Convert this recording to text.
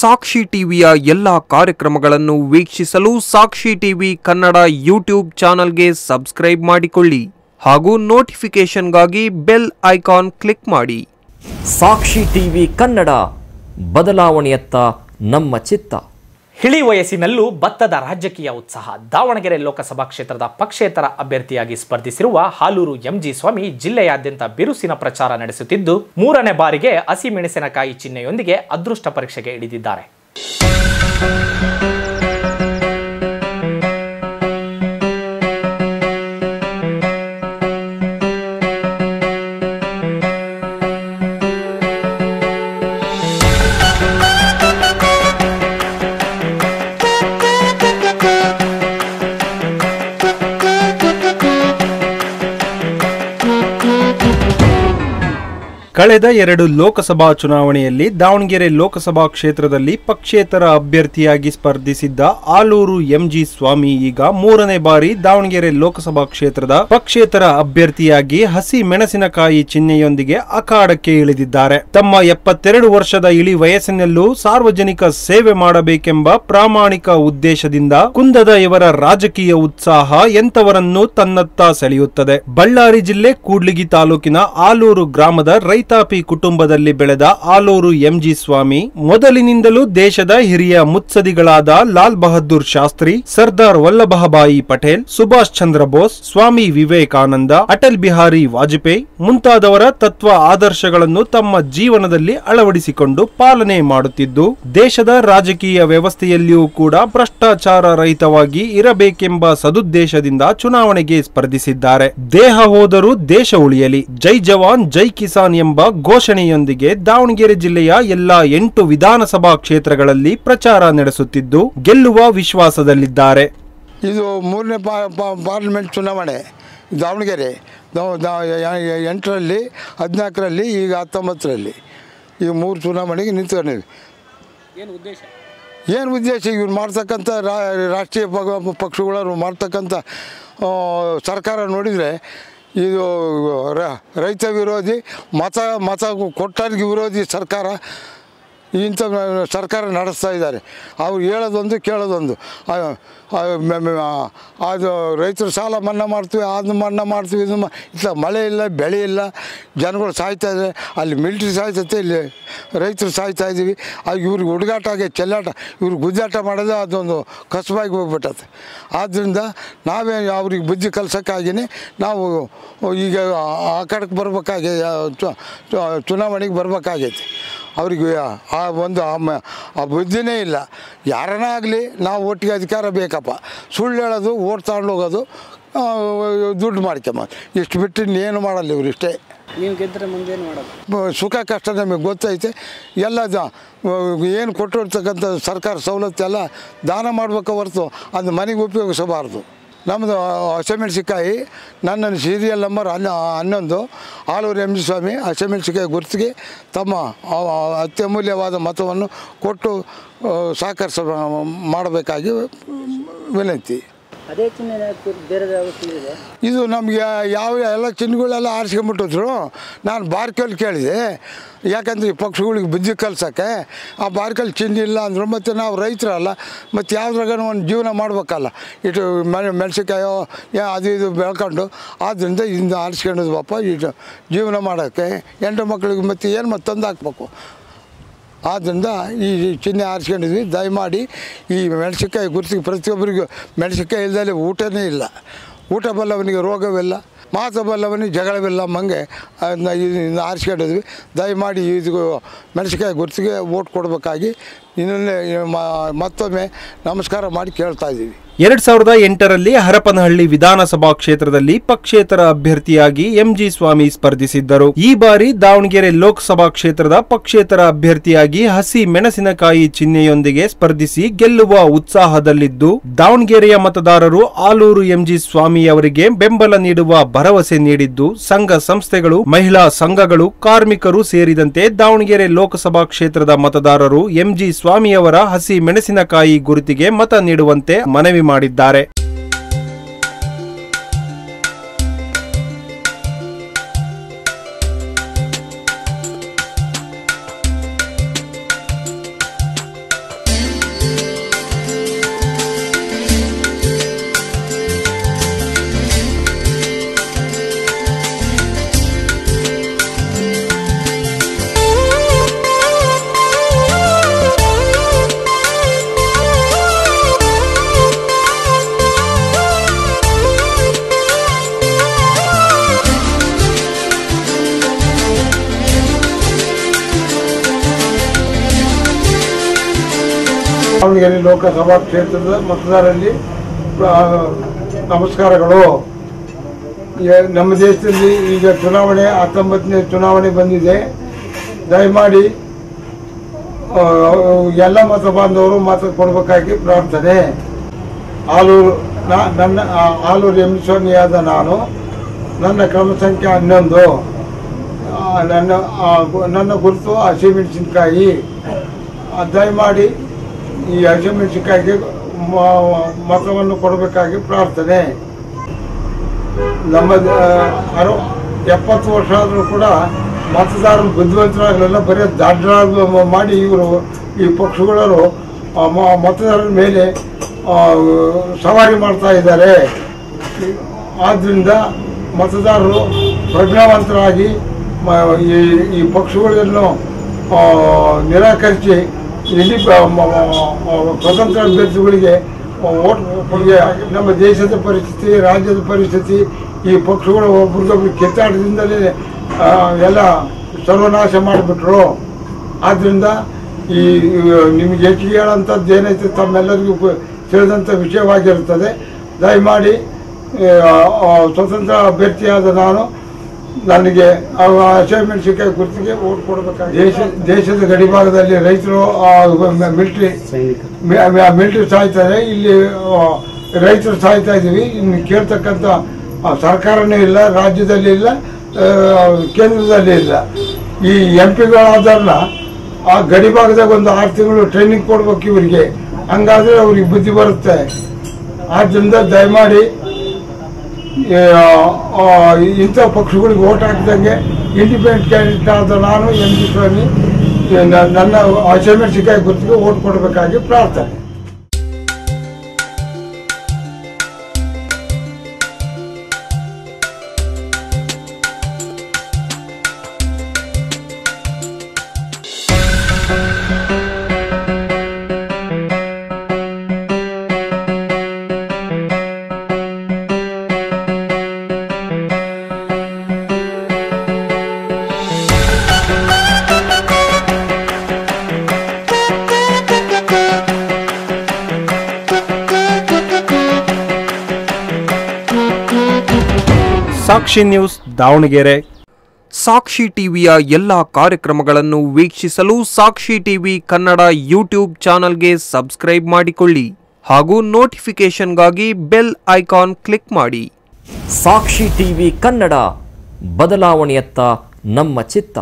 ಸಾಕ್ಷಿ ಟಿವಿಯ ಎಲ್ಲ ಕಾರ್ಯಕ್ರಮಗಳನ್ನು ವೀಕ್ಷಿಸಲು ಸಾಕ್ಷಿ ಟಿವಿ ಕನ್ನಡ ಯೂಟ್ಯೂಬ್ ಚಾನಲ್ಗೆ ಸಬ್ಸ್ಕ್ರೈಬ್ ಮಾಡಿಕೊಳ್ಳಿ ಹಾಗೂ ನೋಟಿಫಿಕೇಷನ್ಗಾಗಿ ಬೆಲ್ ಐಕಾನ್ ಕ್ಲಿಕ್ ಮಾಡಿ. ಸಾಕ್ಷಿ ಟಿವಿ ಕನ್ನಡ ಬದಲಾವಣೆಯತ್ತ ನಮ್ಮ ಚಿತ್ತ. ಹಿಳಿ ವಯಸ್ಸಿನಲ್ಲೂ ಭತ್ತದ ರಾಜಕೀಯ ಉತ್ಸಾಹ. ದಾವಣಗೆರೆ ಲೋಕಸಭಾ ಕ್ಷೇತ್ರದ ಪಕ್ಷೇತರ ಅಭ್ಯರ್ಥಿಯಾಗಿ ಸ್ಪರ್ಧಿಸಿರುವ ಹಾಲೂರು ಎಂಜಿ ಸ್ವಾಮಿ ಜಿಲ್ಲೆಯಾದ್ಯಂತ ಬಿರುಸಿನ ಪ್ರಚಾರ ನಡೆಸುತ್ತಿದ್ದು, ಮೂರನೇ ಬಾರಿಗೆ ಹಸಿಮೆಣಸಿನಕಾಯಿ ಚಿಹ್ನೆಯೊಂದಿಗೆ ಅದೃಷ್ಟ ಪರೀಕ್ಷೆಗೆ ಇಳಿದಿದ್ದಾರೆ. ಕಳೆದ ಎರಡು ಲೋಕಸಭಾ ಚುನಾವಣೆಯಲ್ಲಿ ದಾವಣಗೆರೆ ಲೋಕಸಭಾ ಕ್ಷೇತ್ರದಲ್ಲಿ ಪಕ್ಷೇತರ ಅಭ್ಯರ್ಥಿಯಾಗಿ ಸ್ಪರ್ಧಿಸಿದ್ದ ಆಲೂರು ಎಂಜಿ ಸ್ವಾಮಿ ಈಗ ಮೂರನೇ ಬಾರಿ ದಾವಣಗೆರೆ ಲೋಕಸಭಾ ಕ್ಷೇತ್ರದ ಪಕ್ಷೇತರ ಅಭ್ಯರ್ಥಿಯಾಗಿ ಹಸಿ ಮೆಣಸಿನಕಾಯಿ ಚಿಹ್ನೆಯೊಂದಿಗೆ ಅಖಾಡಕ್ಕೆ ಇಳಿದಿದ್ದಾರೆ. ತಮ್ಮ ಎಪ್ಪತ್ತೆರಡು ವರ್ಷದ ಇಳಿ ವಯಸ್ಸಿನಲ್ಲೂ ಸಾರ್ವಜನಿಕ ಸೇವೆ ಮಾಡಬೇಕೆಂಬ ಪ್ರಾಮಾಣಿಕ ಉದ್ದೇಶದಿಂದ ಕುಂದದ ಇವರ ರಾಜಕೀಯ ಉತ್ಸಾಹ ಎಂತವರನ್ನು ತನ್ನತ್ತ ಸೆಳೆಯುತ್ತದೆ. ಬಳ್ಳಾರಿ ಜಿಲ್ಲೆ ಕೂಡ್ಲಿಗಿ ತಾಲೂಕಿನ ಆಲೂರು ಗ್ರಾಮದ ರೈತಾಪಿ ಕುಟುಂಬದಲ್ಲಿ ಬೆಳೆದ ಆಲೂರು ಎಂಜಿ ಸ್ವಾಮಿ, ಮೊದಲಿನಿಂದಲೂ ದೇಶದ ಹಿರಿಯ ಮುತ್ಸದಿಗಳಾದ ಲಾಲ್ ಬಹದ್ದೂರ್ ಶಾಸ್ತ್ರಿ, ಸರ್ದಾರ್ ವಲ್ಲಭಭಾಯಿ ಪಟೇಲ್, ಸುಭಾಷ್ ಚಂದ್ರ ಬೋಸ್, ಸ್ವಾಮಿ ವಿವೇಕಾನಂದ, ಅಟಲ್ ಬಿಹಾರಿ ವಾಜಪೇಯಿ ಮುಂತಾದವರ ತತ್ವ ಆದರ್ಶಗಳನ್ನು ತಮ್ಮ ಜೀವನದಲ್ಲಿ ಅಳವಡಿಸಿಕೊಂಡು ಪಾಲನೆ ಮಾಡುತ್ತಿದ್ದು, ದೇಶದ ರಾಜಕೀಯ ವ್ಯವಸ್ಥೆಯಲ್ಲಿಯೂ ಕೂಡ ಭ್ರಷ್ಟಾಚಾರ ರಹಿತವಾಗಿ ಇರಬೇಕೆಂಬ ಸದುದ್ದೇಶದಿಂದ ಚುನಾವಣೆಗೆ ಸ್ಪರ್ಧಿಸಿದ್ದಾರೆ. ದೇಹ ಹೋದರೂ ದೇಶ ಉಳಿಯಲಿ. ಜೈ ಜವಾನ್, ಜೈ ಕಿಸಾನ್ ಎಂಬ ಘೋಷಣೆಯೊಂದಿಗೆ ದಾವಣಗೆರೆ ಜಿಲ್ಲೆಯ ಎಲ್ಲಾ ಎಂಟು ವಿಧಾನಸಭಾ ಕ್ಷೇತ್ರಗಳಲ್ಲಿ ಪ್ರಚಾರ ನಡೆಸುತ್ತಿದ್ದು ಗೆಲ್ಲುವ ವಿಶ್ವಾಸದಲ್ಲಿದ್ದಾರೆ. ಇದು ಮೂರನೇ ಪಾ ಪಾ- ಪಾರ್ಲಿಮೆಂಟ್ ಚುನಾವಣೆ ದಾವಣಗೆರೆ. ಎಂಟರಲ್ಲಿ ಹದಿನಾಲ್ಕರಲ್ಲಿ ಈಗ ಹತ್ತೊಂಬತ್ತರಲ್ಲಿ ಈ ಮೂರು ಚುನಾವಣೆಗೆ ನಿಂತ್ಕೊಂಡಿವಿ ಏನು ಉದ್ದೇಶ? ಏನು ಇವ್ರು ಮಾಡ್ತಕ್ಕಂಥ ರಾ ರಾಷ್ಟ್ರೀಯ ಪಗ- ಪಕ್ಷಗಳು ಮಾಡ್ತಕ್ಕಂಥ ಸರ್ಕಾರ ನೋಡಿದರೆ ಇದು ರೈತ ವಿರೋಧಿ ಮತ ಮತ ಕೊಟ್ಟರಿಗೆ ವಿರೋಧಿ ಸರ್ಕಾರ ಇಂಥ ಸರ್ಕಾರ ನಡೆಸ್ತಾ ಇದ್ದಾರೆ. ಅವ್ರು ಹೇಳೋದೊಂದು, ಕೇಳೋದೊಂದು. ಅದು ರೈತರು ಸಾಲ ಮನ್ನಾ ಮಾಡ್ತೀವಿ ಅದು ಮನ್ನಾ ಮಾಡ್ತೀವಿ ಇದು ಇಲ್ಲ, ಮಳೆ ಇಲ್ಲ, ಬೆಳೆ ಇಲ್ಲ, ಜನಗಳು ಸಾಯ್ತಾ ಇದ್ದಾರೆ. ಅಲ್ಲಿ ಮಿಲ್ಟ್ರಿ ಸಾಯ್ತೈತೆ, ಇಲ್ಲಿ ರೈತರು ಸಾಯ್ತಾ ಇದ್ದೀವಿ. ಆಗ ಇವ್ರಿಗೆ ಹುಡುಗಾಟ ಆಗಿ ಚೆಲ್ಲಾಟ ಇವ್ರಿಗೆ ಗುದ್ದಾಟ ಮಾಡೋದು ಅದೊಂದು ಕಸಬಾಗಿ ಹೋಗ್ಬಿಟ್ಟತೆ. ಆದ್ದರಿಂದ ನಾವೇ ಅವ್ರಿಗೆ ಬುದ್ಧಿ ಕಲ್ಸೋಕ್ಕಾಗಿನೇ ನಾವು ಈಗ ಆ- ಕಡೆಗೆ ಬರ್ಬೇಕಾಗಿ ಚುನಾವಣೆಗೆ ಬರ್ಬೇಕಾಗೈತಿ. ಅವ್ರಿಗೆ ಆ ಒಂದು ಆ ಬುದ್ಧಿನೇ ಇಲ್ಲ. ಯಾರನ್ನ ಆಗಲಿ ನಾವು ಒಟ್ಟಿಗೆ ಅಧಿಕಾರ ಬೇಕಪ್ಪ. ಸುಳ್ಳು ಹೇಳೋದು ಓಟ್ ತಗೊಂಡು ಹೋಗೋದು ದುಡ್ಡು ಮಾಡ್ಕೊಂಬ ಇಷ್ಟು ಬಿಟ್ಟು ಇನ್ನೇನು ಮಾಡಲ್ಲ ಇವ್ರು ಇಷ್ಟೇ. ನೀವು ಗೆದ್ದರೆ ಮುಂದೇನು ಮಾಡೋದು ಸುಖ ಕಷ್ಟ ನಮಗೆ ಗೊತ್ತೈತೆ. ಎಲ್ಲ ಏನು ಕೊಟ್ಟಿರ್ತಕ್ಕಂಥ ಸರ್ಕಾರ ಸವಲತ್ತೆಲ್ಲ ದಾನ ಮಾಡ್ಬೇಕು ಹೊರತು ಅದು ಮನೆಗೆ ಉಪಯೋಗಿಸಬಾರ್ದು. ನಮ್ಮದು ಹಸಿಮೆಣಸಿಕಾಯಿ ನನ್ನ ಸೀರಿಯಲ್ ನಂಬರ್ ಹನ್ನ, ಹನ್ನೊಂದು. ಆಲೂರು ಎಂ ಜಿ ಸ್ವಾಮಿ ಹಸಿಮೆಣಸಿಕಾಯಿ ಗುರುತಿಗೆ ತಮ್ಮ ಅತ್ಯಮೂಲ್ಯವಾದ ಮತವನ್ನು ಕೊಟ್ಟು ಸಹಕರಿಸ, ಮಾಡಬೇಕಾಗಿ ವಿನಂತಿ. ಚಿಹ್ನೆ ಚಿಹ್ನೆ ಇದೆ ನಮಗೆ ಯಾವ ಎಲ್ಲ ಚಿನ್ನಗಳೆಲ್ಲ ಆರಿಸ್ಕೊಂಬಿಟ್ಟಿದ್ರು. ನಾನು ಬಾರ್ಕಲ್ಲಿ ಕೇಳಿದೆ. ಯಾಕಂದ್ರೆ ಈ ಪಕ್ಷಗಳಿಗೆ ಬುದ್ಧಿ ಕಲ್ಸೋಕ್ಕೆ. ಆ ಬಾರ್ಕಲ್ಲಿ ಚಿನ್ನ ಇಲ್ಲ ಅಂದರು ಮತ್ತು ನಾವು ರೈತರಲ್ಲ. ಮತ್ತು ಯಾವ್ದ್ರಾಗ ಒಂದು ಜೀವನ ಮಾಡ್ಬೇಕಲ್ಲ. ಇಟ್ಟು ಮನೆ, ಮೆಣಸಿನ್ಕಾಯೋ, ಯಾ ಅದು ಇದು ಬೆಳ್ಕೊಂಡು. ಆದ್ದರಿಂದ ಇಂದ ಆರಿಸ್ಕೊಂಡಿದ್ವಪ್ಪ. ಇಟ್ಟು ಜೀವನ ಮಾಡೋಕ್ಕೆ ಹೆಣ್ಣು ಮಕ್ಕಳಿಗೆ ಮತ್ತು ಏನು ಮತ್ತೆ ತಂದು ಹಾಕ್ಬೇಕು. ಆದ್ದರಿಂದ ಈ ಚಿಹ್ನೆ ಆರಿಸ್ಕೊಂಡಿದ್ವಿ. ದಯಮಾಡಿ ಈ ಮೆಣಸಿನ್ಕಾಯಿ ಗುರುತಿಗೆ ಪ್ರತಿಯೊಬ್ಬರಿಗೂ ಮೆಣಸಿನ್ಕಾಯಿ ಇಲ್ಲದೆ ಊಟನೇ ಇಲ್ಲ. ಊಟ ಬಲ್ಲವನಿಗೆ ರೋಗವಿಲ್ಲ. ಮಾತು ಬಲ್ಲವನಿ ಜಗಳವಿಲ್ಲ ಮಂಗೆ, ಅದನ್ನ ಆರಿಸ್ಕೊಂಡಿದ್ವಿ. ದಯಮಾಡಿ ಇದು ಮೆಣಸಿಕಾಯಿ ಗುರುತಿಗೆ ಓಟ್ ಕೊಡಬೇಕಾಗಿ ಇನ್ನೊಂದೇ ಮತ್ತೊಮ್ಮೆ ನಮಸ್ಕಾರ ಮಾಡಿ ಕೇಳ್ತಾ ಇದ್ದೀವಿ. ಎರಡು ಸಾವಿರದ ಎಂಟರಲ್ಲಿ ಹರಪನಹಳ್ಳಿ ವಿಧಾನಸಭಾ ಕ್ಷೇತ್ರದಲ್ಲಿ ಪಕ್ಷೇತರ ಅಭ್ಯರ್ಥಿಯಾಗಿ ಎಂಜಿ ಸ್ವಾಮಿ ಸ್ಪರ್ಧಿಸಿದ್ದರು. ಈ ಬಾರಿ ದಾವಣಗೆರೆ ಲೋಕಸಭಾ ಕ್ಷೇತ್ರದ ಪಕ್ಷೇತರ ಅಭ್ಯರ್ಥಿಯಾಗಿ ಹಸಿ ಮೆಣಸಿನಕಾಯಿ ಚಿಹ್ನೆಯೊಂದಿಗೆ ಸ್ಪರ್ಧಿಸಿ ಗೆಲ್ಲುವ ಉತ್ಸಾಹದಲ್ಲಿದ್ದು, ದಾವಣಗೆರೆಯ ಮತದಾರರು ಆಲೂರು ಎಂಜಿ ಸ್ವಾಮಿ ಅವರಿಗೆ ಬೆಂಬಲ ನೀಡುವ ಭರವಸೆ ನೀಡಿದ್ದು ಸಂಘ ಸಂಸ್ಥೆಗಳು, ಮಹಿಳಾ ಸಂಘಗಳು, ಕಾರ್ಮಿಕರು ಸೇರಿದಂತೆ ದಾವಣಗೆರೆ ಲೋಕಸಭಾ ಕ್ಷೇತ್ರದ ಮತದಾರರು ಎಂಜಿ ಸ್ವಾಮಿಯವರ ಹಸಿ ಮೆಣಸಿನಕಾಯಿ ಗುರುತಿಗೆ ಮತ ನೀಡುವಂತೆ ಮನವಿ ಮಾಡಿದ್ದಾರೆ. ದಾವಣಗೆರೆ ಲೋಕಸಭಾ ಕ್ಷೇತ್ರದ ಮತದಾರರಲ್ಲಿ ನಮಸ್ಕಾರಗಳು. ನಮ್ಮ ದೇಶದಲ್ಲಿ ಈಗ ಚುನಾವಣೆ, ಹತ್ತೊಂಬತ್ತನೇ ಚುನಾವಣೆ ಬಂದಿದೆ. ದಯಮಾಡಿ ಎಲ್ಲ ಮತ ಬಾಂಧವರು ಮತ ಕೊಡಬೇಕಾಗಿ ಪ್ರಾರ್ಥನೆ. ಆಲೂರು ನನ್ನ ಆಲೂರು ಎಂ ಸ್ವಾಮಿಯಾದ ನಾನು. ನನ್ನ ಕ್ರಮ ಸಂಖ್ಯೆ ಹನ್ನೊಂದು. ನನ್ನ ನನ್ನ ಗುರುತು ಹಸಿಮೆಣಸಿನ್ಕಾಯಿ ದಯಮಾಡಿ ಈ ಮ- ಮತವನ್ನು ಕೊಡಬೇಕಾಗಿ ಪ್ರಾರ್ಥನೆ. ನಮ್ಮ ಆ, ಅರವ ಎಪ್ಪತ್ತು ವರ್ಷ ಆದರೂ ಕೂಡ ಮತದಾರರು ಬುದ್ಧಿವಂತರಾಗಲಿಲ್ಲ ಬರೀ ದಾಡ್ರಾಗ ಮಾಡಿ ಇವರು ಈ ಪಕ್ಷಗಳವರು ಮತದಾರರ ಮೇಲೆ ಸವಾರಿ ಮಾಡ್ತಾ ಇದ್ದಾರೆ. ಆದ್ದರಿಂದ ಮತದಾರರು ಪ್ರಜ್ಞಾವಂತರಾಗಿ ಈ ಪಕ್ಷಗಳನ್ನು ನಿರಾಕರಿಸಿ ಮ- ಸ್ವತಂತ್ರ ಅಭ್ಯರ್ಥಿಗಳಿಗೆ ಓಟ್ ನಮ್ಮ ದೇಶದ ಪರಿಸ್ಥಿತಿ, ರಾಜ್ಯದ ಪರಿಸ್ಥಿತಿ, ಈ ಪಕ್ಷಗಳು ಒಬ್ರಿಗೊಬ್ರು ಕಿತ್ತಾಟದಿಂದಲೇ ಎಲ್ಲ ಸರ್ವನಾಶ ಮಾಡಿಬಿಟ್ರು. ಆದ್ದರಿಂದ ಈ ನಿಮಗೆ ಹೆಚ್ಚಿಗೆ ಹೇಳೋಂಥದ್ದು ಏನೈತೆ ತಮ್ಮೆಲ್ಲರಿಗೂ ತಿಳಿದಂಥ ವಿಷಯವಾಗಿರುತ್ತದೆ. ದಯಮಾಡಿ ಸ್ವತಂತ್ರ ಅಭ್ಯರ್ಥಿಯಾದ ನಾನು ನನಗೆ ಹಸಿಮೆಣಸಿನಕಾಯಿ ಗುರುತಿಗೆ ಓಟ್ ಕೊಡಬೇಕಾಗಿ ದೇಶ ದೇಶದ ಗಡಿಭಾಗದಲ್ಲಿ ರೈತರು ಮಿಲಿಟರಿ ಮಿಲ್ಟ್ರಿ ಸಾಯ್ತಾರೆ. ಇಲ್ಲಿ ರೈತರು ಸಾಯ್ತಾ ಇದ್ದೀವಿ. ಇನ್ನು ಕೇಳ್ತಕ್ಕಂಥ ಸರ್ಕಾರನೇ ಇಲ್ಲ ರಾಜ್ಯದಲ್ಲಿ ಇಲ್ಲ ಕೇಂದ್ರದಲ್ಲಿ ಇಲ್ಲ. ಈ ಎಂ ಪಿಗಳಾದಲ್ಲ ಆ ಗಡಿಭಾಗದಾಗ ಒಂದು ಆರು ತಿಂಗಳು ಟ್ರೈನಿಂಗ್ ಕೊಡ್ಬೇಕು ಇವರಿಗೆ. ಹಂಗಾದ್ರೆ ಅವ್ರಿಗೆ ಬುದ್ಧಿ ಬರುತ್ತೆ. ಆದ್ದರಿಂದ ದಯಮಾಡಿ ಇಂಥ ಪಕ್ಷಗಳಿಗೆ ಓಟ್ ಹಾಕಿದಂಗೆ ಇಂಡಿಪೆಂಡೆಂಟ್ ಕ್ಯಾಂಡಿಡೇಟ್ ಆದ ನಾನು ಎಂ ಜಿ ಸ್ವಾಮಿ ನನ್ನ ನನ್ನ ಹಸಿಮೆಣಸಿಕಾಯಿ ಗೊತ್ತಿಗೆ ಓಟ್ ಕೊಡಬೇಕಾಗಿ ಪ್ರಾರ್ಥನೆ. ಸಾಕ್ಷಿ ನ್ಯೂಸ್ ದಾವಣಗೆರೆ. ಸಾಕ್ಷಿ ಟಿವಿಯ ಎಲ್ಲ ಕಾರ್ಯಕ್ರಮಗಳನ್ನು ವೀಕ್ಷಿಸಲು ಸಾಕ್ಷಿ ಟಿವಿ ಕನ್ನಡ ಯೂಟ್ಯೂಬ್ ಚಾನಲ್ಗೆ ಸಬ್ಸ್ಕ್ರೈಬ್ ಮಾಡಿಕೊಳ್ಳಿ ಹಾಗೂ ನೋಟಿಫಿಕೇಷನ್ಗಾಗಿ ಬೆಲ್ ಐಕಾನ್ ಕ್ಲಿಕ್ ಮಾಡಿ. ಸಾಕ್ಷಿ ಟಿವಿ ಕನ್ನಡ ಬದಲಾವಣೆಯತ್ತ ನಮ್ಮ ಚಿತ್ತ.